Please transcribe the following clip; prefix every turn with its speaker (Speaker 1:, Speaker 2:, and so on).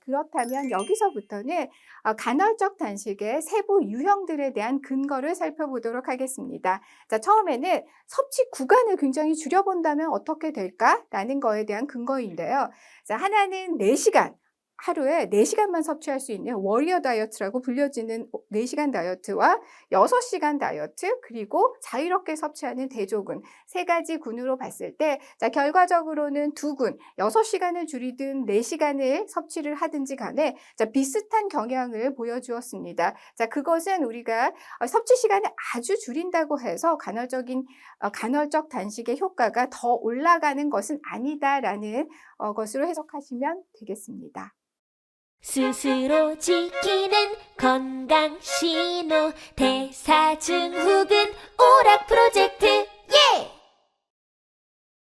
Speaker 1: 그렇다면 여기서부터는 어, 간헐적 단식의 세부 유형들에 대한 근거를 살펴보도록 하겠습니다. 자, 처음에는 섭취 구간을 굉장히 줄여본다면 어떻게 될까라는 거에 대한 근거인데요. 자, 하나는 4시간. 하루에 4시간만 섭취할 수 있는 워리어 다이어트라고 불려지는 4시간 다이어트와 6시간 다이어트 그리고 자유롭게 섭취하는 대조군 세 가지 군으로 봤을 때 자, 결과적으로는 두 군, 6시간을 줄이든 4시간을 섭취를 하든지 간에 자, 비슷한 경향을 보여주었습니다. 자, 그것은 우리가 어, 섭취 시간을 아주 줄인다고 해서 간헐적인 어, 간헐적 단식의 효과가 더 올라가는 것은 아니다라는 어, 것으로 해석하시면 되겠습니다.
Speaker 2: 스스로 지키는 건강 신호 대사증후군